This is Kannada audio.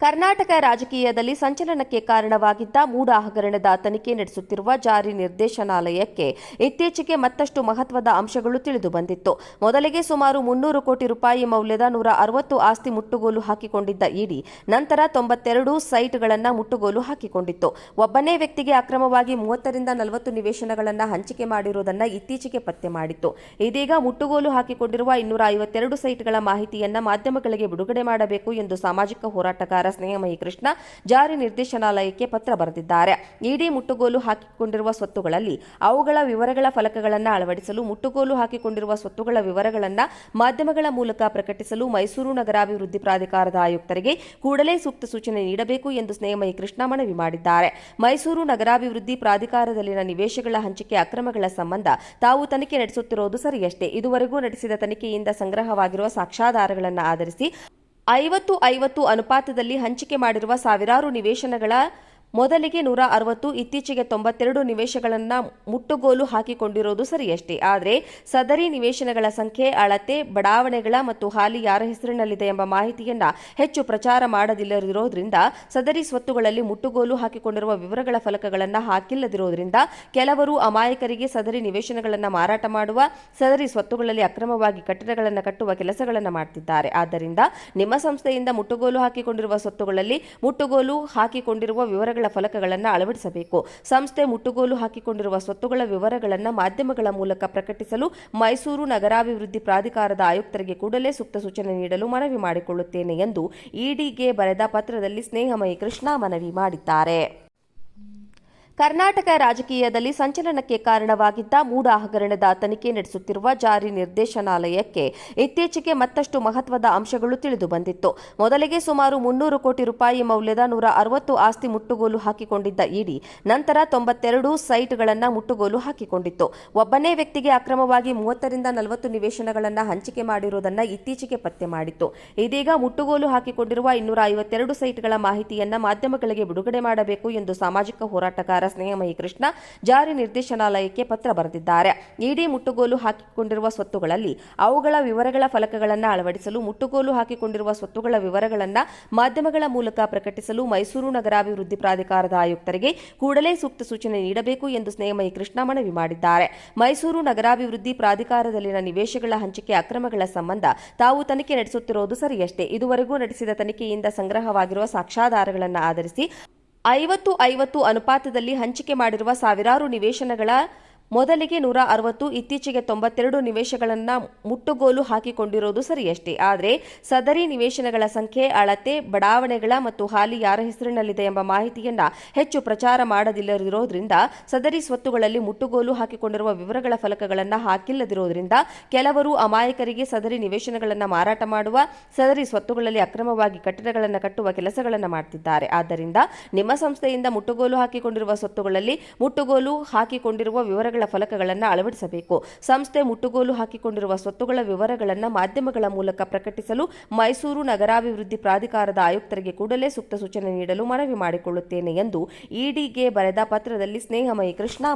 ಕರ್ನಾಟಕ ರಾಜಕೀಯದಲ್ಲಿ ಸಂಚಲನಕ್ಕೆ ಕಾರಣವಾಗಿದ್ದ ಮೂಡ ಹಗರಣದ ತನಿಖೆ ನಡೆಸುತ್ತಿರುವ ಜಾರಿ ನಿರ್ದೇಶನಾಲಯಕ್ಕೆ ಇತ್ತೀಚೆಗೆ ಮತ್ತಷ್ಟು ಮಹತ್ವದ ಅಂಶಗಳು ತಿಳಿದು ಬಂದಿತ್ತು. ಮೊದಲಿಗೆ ಸುಮಾರು ಮುನ್ನೂರು ಕೋಟಿ ರೂಪಾಯಿ ಮೌಲ್ಯದ ನೂರ ಅರವತ್ತು ಆಸ್ತಿ ಮುಟ್ಟುಗೋಲು ಹಾಕಿಕೊಂಡಿದ್ದ ಇಡಿ, ನಂತರ ತೊಂಬತ್ತೆರಡು ಸೈಟ್ಗಳನ್ನು ಮುಟ್ಟುಗೋಲು ಹಾಕಿಕೊಂಡಿತ್ತು. ಒಬ್ಬನೇ ವ್ಯಕ್ತಿಗೆ ಅಕ್ರಮವಾಗಿ ಮೂವತ್ತರಿಂದ ನಲವತ್ತು ನಿವೇಶನಗಳನ್ನು ಹಂಚಿಕೆ ಮಾಡಿರುವುದನ್ನು ಇತ್ತೀಚೆಗೆ ಪತ್ತೆ ಮಾಡಿತ್ತು. ಇದೀಗ ಮುಟ್ಟುಗೋಲು ಹಾಕಿಕೊಂಡಿರುವ ಇನ್ನೂರ ಐವತ್ತೆರಡು ಸೈಟ್ಗಳ ಮಾಹಿತಿಯನ್ನು ಮಾಧ್ಯಮಗಳಿಗೆ ಬಿಡುಗಡೆ ಮಾಡಬೇಕು ಎಂದು ಸಾಮಾಜಿಕ ಹೋರಾಟಗಾರ ಸ್ನೇಹಮಯಿ ಕೃಷ್ಣ ಜಾರಿ ನಿರ್ದೇಶನಾಲಯಕ್ಕೆ ಪತ್ರ ಬರೆದಿದ್ದಾರೆ. ಇಡಿ ಮುಟ್ಟುಗೋಲು ಹಾಕಿಕೊಂಡಿರುವ ಸ್ವತ್ತುಗಳಲ್ಲಿ ಅವುಗಳ ವಿವರಗಳ ಫಲಕಗಳನ್ನು ಅಳವಡಿಸಲು ಮುಟ್ಟುಗೋಲು ಹಾಕಿಕೊಂಡಿರುವ ಸ್ವತ್ತುಗಳ ವಿವರಗಳನ್ನು ಮಾಧ್ಯಮಗಳ ಮೂಲಕ ಪ್ರಕಟಿಸಲು ಮೈಸೂರು ನಗರಾಭಿವೃದ್ಧಿ ಪ್ರಾಧಿಕಾರದ ಆಯುಕ್ತರಿಗೆ ಕೂಡಲೇ ಸೂಕ್ತ ಸೂಚನೆ ನೀಡಬೇಕು ಎಂದು ಸ್ನೇಹಮಯಿ ಕೃಷ್ಣ ಮನವಿ ಮಾಡಿದ್ದಾರೆ. ಮೈಸೂರು ನಗರಾಭಿವೃದ್ಧಿ ಪ್ರಾಧಿಕಾರದಲ್ಲಿನ ನಿವೇಶಗಳ ಹಂಚಿಕೆ ಅಕ್ರಮಗಳ ಸಂಬಂಧ ತಾವು ತನಿಖೆ ನಡೆಸುತ್ತಿರುವುದು ಸರಿಯಷ್ಟೇ. ಇದುವರೆಗೂ ನಡೆಸಿದ ತನಿಖೆಯಿಂದ ಸಂಗ್ರಹವಾಗಿರುವ ಸಾಕ್ಷಾಧಾರಗಳನ್ನು ಆಧರಿಸಿ ಐವತ್ತು ಐವತ್ತು ಅನುಪಾತದಲ್ಲಿ ಹಂಚಿಕೆ ಮಾಡಿರುವ ಸಾವಿರಾರು ನಿವೇಶನಗಳ ಮೊದಲಿಗೆ ನೂರ ಅರವತ್ತು, ಇತ್ತೀಚೆಗೆ ತೊಂಬತ್ತೆರಡು ನಿವೇಶಗಳನ್ನು ಮುಟ್ಟುಗೋಲು ಹಾಕಿಕೊಂಡಿರೋದು ಸರಿಯಷ್ಟೇ. ಆದರೆ ಸದರಿ ನಿವೇಶನಗಳ ಸಂಖ್ಯೆ, ಅಳತೆ, ಬಡಾವಣೆಗಳ ಮತ್ತು ಹಾಲಿ ಯಾರ ಹೆಸರಿನಲ್ಲಿದೆ ಎಂಬ ಮಾಹಿತಿಯನ್ನ ಹೆಚ್ಚು ಪ್ರಚಾರ ಮಾಡದಿಲ್ಲದಿರೋದ್ರಿಂದ, ಸದರಿ ಸ್ವತ್ತುಗಳಲ್ಲಿ ಮುಟ್ಟುಗೋಲು ಹಾಕಿಕೊಂಡಿರುವ ವಿವರಗಳ ಫಲಕಗಳನ್ನು ಹಾಕಿಲ್ಲದಿರೋದ್ರಿಂದ ಕೆಲವರು ಅಮಾಯಕರಿಗೆ ಸದರಿ ನಿವೇಶನಗಳನ್ನು ಮಾರಾಟ ಮಾಡುವ, ಸದರಿ ಸ್ವತ್ತುಗಳಲ್ಲಿ ಅಕ್ರಮವಾಗಿ ಕಟ್ಟಡಗಳನ್ನು ಕಟ್ಟುವ ಕೆಲಸಗಳನ್ನು ಮಾಡ್ತಿದ್ದಾರೆ. ಆದ್ದರಿಂದ ನಿಮ್ಮ ಸಂಸ್ಥೆಯಿಂದ ಮುಟ್ಟುಗೋಲು ಹಾಕಿಕೊಂಡಿರುವ ಸ್ವತ್ತುಗಳಲ್ಲಿ ಮುಟ್ಟುಗೋಲು ಹಾಕಿಕೊಂಡಿರುವ ವಿವರಗಳ ಫಲಕಗಳನ್ನು ಅಳವಡಿಸಬೇಕು. ಸಂಸ್ಥೆ ಮುಟ್ಟುಗೋಲು ಹಾಕಿಕೊಂಡಿರುವ ಸ್ವತ್ತುಗಳ ವಿವರಗಳನ್ನು ಮಾಧ್ಯಮಗಳ ಮೂಲಕ ಪ್ರಕಟಿಸಲು ಮೈಸೂರು ನಗರಾಭಿವೃದ್ಧಿ ಪ್ರಾಧಿಕಾರದ ಆಯುಕ್ತರಿಗೆ ಕೂಡಲೇ ಸೂಕ್ತ ಸೂಚನೆ ನೀಡಲು ಮನವಿ ಮಾಡಿಕೊಳ್ಳುತ್ತೇನೆ ಎಂದು ಇಡಿಗೆ ಬರೆದ ಪತ್ರದಲ್ಲಿ ಸ್ನೇಹಮಯಿ ಕೃಷ್ಣ ಮನವಿ ಮಾಡಿದ್ದಾರೆ. ಕರ್ನಾಟಕ ರಾಜಕೀಯದಲ್ಲಿ ಸಂಚಲನಕ್ಕೆ ಕಾರಣವಾಗಿದ್ದ ಮೂಡ ಹಗರಣದ ತನಿಖೆ ನಡೆಸುತ್ತಿರುವ ಜಾರಿ ನಿರ್ದೇಶನಾಲಯಕ್ಕೆ ಇತ್ತೀಚೆಗೆ ಮತ್ತಷ್ಟು ಮಹತ್ವದ ಅಂಶಗಳು ತಿಳಿದು ಬಂದಿತ್ತು. ಮೊದಲಿಗೆ ಸುಮಾರು ಮುನ್ನೂರು ಕೋಟಿ ರೂಪಾಯಿ ಮೌಲ್ಯದ ನೂರ ಅರವತ್ತು ಆಸ್ತಿ ಮುಟ್ಟುಗೋಲು ಹಾಕಿಕೊಂಡಿದ್ದ ಇಡಿ, ನಂತರ ತೊಂಬತ್ತೆರಡು ಸೈಟ್ಗಳನ್ನು ಮುಟ್ಟುಗೋಲು ಹಾಕಿಕೊಂಡಿತ್ತು. ಒಬ್ಬನೇ ವ್ಯಕ್ತಿಗೆ ಅಕ್ರಮವಾಗಿ ಮೂವತ್ತರಿಂದ ನಲವತ್ತು ನಿವೇಶನಗಳನ್ನು ಹಂಚಿಕೆ ಮಾಡಿರುವುದನ್ನು ಇತ್ತೀಚೆಗೆ ಪತ್ತೆ ಮಾಡಿತ್ತು. ಇದೀಗ ಮುಟ್ಟುಗೋಲು ಹಾಕಿಕೊಂಡಿರುವ ಇನ್ನೂರ ಐವತ್ತೆರಡು ಸೈಟ್ಗಳ ಮಾಹಿತಿಯನ್ನು ಮಾಧ್ಯಮಗಳಿಗೆ ಬಿಡುಗಡೆ ಮಾಡಬೇಕು ಎಂದು ಸಾಮಾಜಿಕ ಹೋರಾಟಗಾರ ಸ್ನೇಹಮಯಿ ಕೃಷ್ಣ ಜಾರಿ ನಿರ್ದೇಶನಾಲಯಕ್ಕೆ ಪತ್ರ ಬರೆದಿದ್ದಾರೆ. ಇಡಿ ಮುಟ್ಟುಗೋಲು ಹಾಕಿಕೊಂಡಿರುವ ಸ್ವತ್ತುಗಳಲ್ಲಿ ಅವುಗಳ ವಿವರಗಳ ಫಲಕಗಳನ್ನು ಅಳವಡಿಸಲು ಮುಟ್ಟುಗೋಲು ಹಾಕಿಕೊಂಡಿರುವ ಸ್ವತ್ತುಗಳ ವಿವರಗಳನ್ನು ಮಾಧ್ಯಮಗಳ ಮೂಲಕ ಪ್ರಕಟಿಸಲು ಮೈಸೂರು ನಗರಾಭಿವೃದ್ಧಿ ಪ್ರಾಧಿಕಾರದ ಆಯುಕ್ತರಿಗೆ ಕೂಡಲೇ ಸೂಕ್ತ ಸೂಚನೆ ನೀಡಬೇಕು ಎಂದು ಸ್ನೇಹಮಯಿ ಕೃಷ್ಣ ಮನವಿ ಮಾಡಿದ್ದಾರೆ. ಮೈಸೂರು ನಗರಾಭಿವೃದ್ಧಿ ಪ್ರಾಧಿಕಾರದಲ್ಲಿನ ನಿವೇಶಗಳ ಹಂಚಿಕೆ ಅಕ್ರಮಗಳ ಸಂಬಂಧ ತಾವು ತನಿಖೆ ನಡೆಸುತ್ತಿರುವುದು ಸರಿಯಷ್ಟೇ. ಇದುವರೆಗೂ ನಡೆಸಿದ ತನಿಖೆಯಿಂದ ಸಂಗ್ರಹವಾಗಿರುವ ಸಾಕ್ಷಾಧಾರಗಳನ್ನು ಆಧರಿಸಿ ಐವತ್ತು ಐವತ್ತು ಅನುಪಾತದಲ್ಲಿ ಹಂಚಿಕೆ ಮಾಡಿರುವ ಸಾವಿರಾರು ನಿವೇಶನಗಳ ಮೊದಲಿಗೆ ನೂರ ಅರವತ್ತು, ಇತ್ತೀಚೆಗೆ ತೊಂಬತ್ತೆರಡು ನಿವೇಶಗಳನ್ನು ಮುಟ್ಟುಗೋಲು ಹಾಕಿಕೊಂಡಿರುವುದು ಸರಿಯಷ್ಟೇ. ಆದರೆ ಸದರಿ ನಿವೇಶನಗಳ ಸಂಖ್ಯೆ, ಅಳತೆ, ಬಡಾವಣೆಗಳ ಮತ್ತು ಹಾಲಿ ಯಾರ ಹೆಸರಿನಲ್ಲಿದೆ ಎಂಬ ಮಾಹಿತಿಯನ್ನು ಹೆಚ್ಚು ಪ್ರಚಾರ ಮಾಡದಿಲ್ಲದಿರೋದ್ರಿಂದ, ಸದರಿ ಸ್ವತ್ತುಗಳಲ್ಲಿ ಮುಟ್ಟುಗೋಲು ಹಾಕಿಕೊಂಡಿರುವ ವಿವರಗಳ ಫಲಕಗಳನ್ನು ಹಾಕಿಲ್ಲದಿರೋದ್ರಿಂದ ಕೆಲವರು ಅಮಾಯಕರಿಗೆ ಸದರಿ ನಿವೇಶನಗಳನ್ನು ಮಾರಾಟ ಮಾಡುವ, ಸದರಿ ಸ್ವತ್ತುಗಳಲ್ಲಿ ಅಕ್ರಮವಾಗಿ ಕಟ್ಟಡಗಳನ್ನು ಕಟ್ಟುವ ಕೆಲಸಗಳನ್ನು ಮಾಡ್ತಿದ್ದಾರೆ. ಆದ್ದರಿಂದ ನಿಮ್ಮ ಸಂಸ್ಥೆಯಿಂದ ಮುಟ್ಟುಗೋಲು ಹಾಕಿಕೊಂಡಿರುವ ಸ್ವತ್ತುಗಳಲ್ಲಿ ಮುಟ್ಟುಗೋಲು ಹಾಕಿಕೊಂಡಿರುವ ವಿವರಗಳ ಫಲಕಗಳನ್ನು ಅಳವಡಿಸಬೇಕು. ಸಂಸ್ಥೆ ಮುಟ್ಟುಗೋಲು ಹಾಕಿಕೊಂಡಿರುವ ಸ್ವತ್ತುಗಳ ವಿವರಗಳನ್ನು ಮಾಧ್ಯಮಗಳ ಮೂಲಕ ಪ್ರಕಟಿಸಲು ಮೈಸೂರು ನಗರಾಭಿವೃದ್ಧಿ ಪ್ರಾಧಿಕಾರದ ಆಯುಕ್ತರಿಗೆ ಕೂಡಲೇ ಸೂಕ್ತ ಸೂಚನೆ ನೀಡಲು ಮನವಿ ಮಾಡಿಕೊಳ್ಳುತ್ತೇನೆ ಎಂದು ಇಡಿಗೆ ಬರೆದ ಪತ್ರದಲ್ಲಿ ಸ್ನೇಹಮಯಿ ಕೃಷ್ಣ